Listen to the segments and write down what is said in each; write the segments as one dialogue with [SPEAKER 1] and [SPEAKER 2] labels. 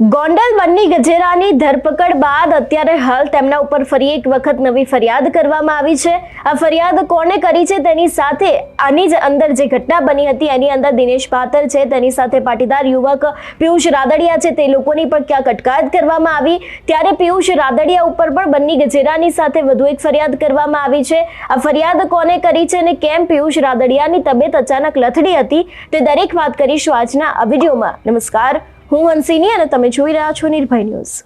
[SPEAKER 1] ગોંડલ બન્ની ગજેરાની ધરપકડ બાદ અત્યારે હાલ તેમના ઉપર ફરી એક વખત નવી ફરિયાદ કરવામાં આવી છે. આ ફરિયાદ કોણે કરી છે તેની સાથે આની જ અંદર જે ઘટના બની હતી એની અંદર દિનેશ પાતર છે, તેની સાથે પાટીદાર યુવક પિયુષ રાદડિયા છે, તે લોકોની પણ ક્યાંક અટકાયત કરવામાં આવી. ત્યારે પિયુષ રાદડિયા ઉપર પણ બન્ની ગજેરાની સાથે વધુ એક ફરિયાદ કરવામાં આવી છે. આ ફરિયાદ કોને કરી છે અને કેમ પિયુષ રાદડિયાની તબિયત અચાનક લથડી હતી, તે દરેક વાત કરીશું આજના આ વિડીયોમાં. નમસ્કાર. હું હંસિની અને તમે જોઈ રહ્યા છો નિર્ભય ન્યૂઝ.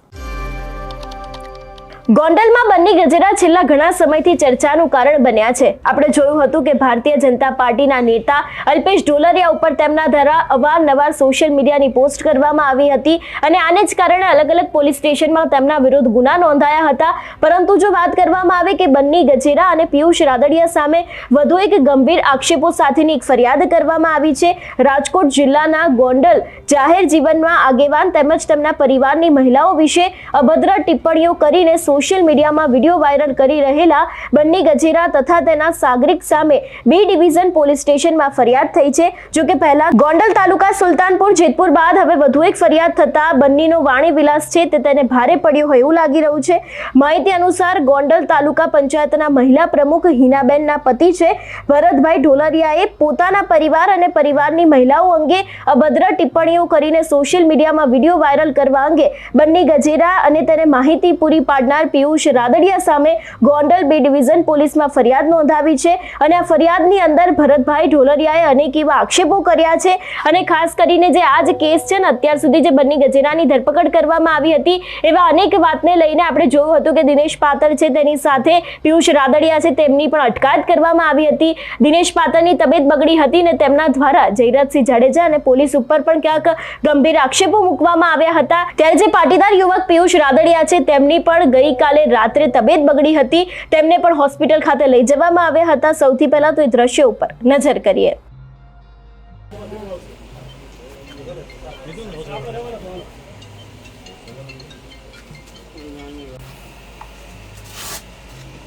[SPEAKER 1] ગોંડલમાં બન્ની ગજેરા છેલ્લા ઘણા સમયથી ચર્ચાનું કારણ બન્યા છે. આપણે જોયું હતું કે ભારતીય જનતા પાર્ટીના નેતા અલ્પેશ ઢોલરિયા ઉપર તેમના દ્વારા અવારનવાર સોશિયલ મીડિયાની પોસ્ટ કરવામાં આવી હતી અને આને જ કારણે અલગ અલગ પોલીસ સ્ટેશનમાં તેમના વિરુદ્ધ ગુના નોંધાયા હતા. પરંતુ જો વાત કરવામાં આવે કે બન્ની ગજેરા અને પિયુષ રાદડિયા સામે વધુ એક ગંભીર આક્ષેપો સાથેની એક ફરિયાદ કરવામાં આવી છે. રાજકોટ જિલ્લાના ગોંડલ જાહેર જીવનમાં આગેવાન તેમજ તેમના પરિવારની મહિલાઓ વિશે અભદ્ર ટિપ્પણીઓ કરીને સોશિયલ મીડિયામાં વીડિયો વાયરલ કરી રહેલા બન્ની ગજેરા તથા તેના સાગરિક સામે બી ડિવિઝન પોલીસ સ્ટેશનમાં ફરિયાદ થઈ છે. જો કે પહેલા ગોંડલ તાલુકા સુલતાનપુર જેતપુર બાદ હવે વધુ એક ફરિયાદ થતા બન્નીનો વાણી વિલાસ છે તે તેને ભારે પડ્યો હોય એવું લાગી રહ્યું છે. માહિતી અનુસાર ગોંડલ તાલુકા પંચાયતના મહિલા પ્રમુખ હિનાબેનના પતિ છે. ભરતભાઈ ઢોલરિયાએ પોતાના પરિવાર અને પરિવારની મહિલાઓ અંગે અભદ્ર ટિપ્પણીઓ કરીને સોશિયલ મીડિયામાં વીડિયો વાયરલ કરવા અંગે બન્ની ગજેરા અને તેને માહિતી પૂરી પાડનાર પિયુષ રાદડિયા સામે ગોંડલ બી ડિવિઝન પોલીસમાં ફરિયાદ નોંધાવી છે અને આ ફરિયાદની અંદર ભરતભાઈ ઢોલરિયાએ અનેક એવા આક્ષેપો કર્યા છે અને ખાસ કરીને જે આ જ કેસ છે ને, અત્યાર સુધી જે બન્ની ગજેરાની ધરપકડ કરવામાં આવી હતી, એવા અનેક વાતને લઈને આપણે જોયું હતું કે દિનેશ પાતર છે તેની સાથે પિયુષ રાદડિયા છે તેમની પણ અટકાયત કરવામાં આવી હતી. દિનેશ પાતરની તબિયત બગડી હતી ને તેમના દ્વારા જયરાજસિંહ જાડેજા અને પોલીસ ઉપર પણ ક્યાંક ગંભીર આક્ષેપો મૂકવામાં આવ્યા હતા. ત્યારે જે પાટીદાર યુવક પિયુષ રાદડિયા છે તેમની પણ ગઈકાલે રાત્રે તબિયત બગડી હતી. તેમને પણ હોસ્પિટલ ખાતે લઈ જવામાં આવ્યા હતા. સૌથી પહેલા તો એ દ્રશ્ય ઉપર નજર કરીએ.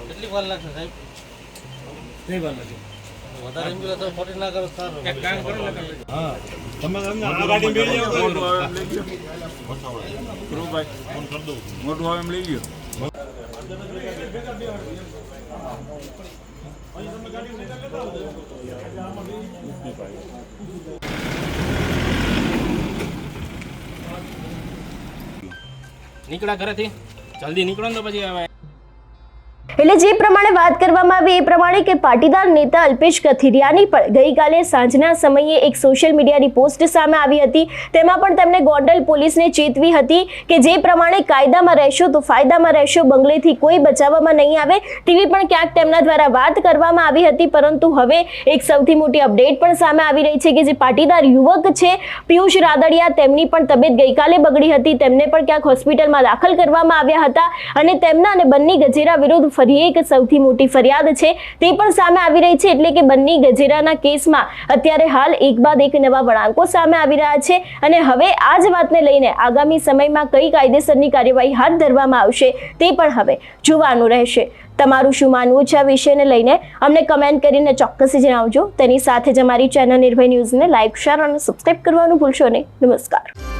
[SPEAKER 2] કેટલી વાર લાગશે સાહેબ?
[SPEAKER 3] કઈ વાર લાગે.
[SPEAKER 2] વધારે એમ્બ્યુલન્સ તો ખોટી ના કરો સારું.
[SPEAKER 3] એક કામ કરો ને હા. તમે તમને આ ગાડી બેસી જાઓ તો
[SPEAKER 4] આવે એમ લઈ લ્યો. ધ્રુવભાઈ ફોન કરી દઉં. મોટું આવે એમ લઈ લ્યો.
[SPEAKER 5] નીકળ્યા ઘરેથી. જલ્દી નીકળો ને તો પછી હવે
[SPEAKER 1] એટલે જે પ્રમાણે વાત કરવામાં આવી એ પ્રમાણે કે પાટીદાર નેતા અલ્પેશ કથિરિયાની પણ ગઈકાલે સાંજના સમયે એક સોશિયલ મીડિયાની પોસ્ટ સામે આવી હતી. તેમાં પણ તેમણે ગોંડલ પોલીસને ચેતવી હતી કે જે પ્રમાણે કાયદામાં રહેશો તો ફાયદામાં રહેશો, બંગલેથી કોઈ બચાવવામાં નહીં આવે તેવી પણ ક્યાંક તેમના દ્વારા વાત કરવામાં આવી હતી. પરંતુ હવે એક સૌથી મોટી અપડેટ પણ સામે આવી રહી છે કે જે પાટીદાર યુવક છે, પિયુષ રાદડિયા, તેમની પણ તબિયત ગઈકાલે બગડી હતી. તેમને પણ ક્યાંક હોસ્પિટલમાં દાખલ કરવામાં આવ્યા હતા અને તેમના અને બંને ગજેરા વિરુદ્ધ ફરી એક સૌથી મોટી ફરિયાદ છે. તે પણ સામે આવી રહી છે એટલે કે બંને ગજેરાના કેસમાં અત્યારે હાલ એક બાદ એક નવા વળાંકો સામે આવી રહ્યા છે અને હવે આ જ વાતને લઈને આગામી સમયમાં કઈ કાયદેસરની કાર્યવાહી હાથ ધરવામાં આવશે તે પણ હવે જોવાનું રહેશે. તમારું શું માનવું છે આ વિષયને લઈને? અમને કમેન્ટ કરીને ચોક્કસ જણાવજો. તેની સાથે જ અમારી ચેનલ નિર્ભય ન્યૂઝને લાઇક શેર અને સબસ્ક્રાઇબ કરવાનું ભૂલશો નહીં. નમસ્કાર.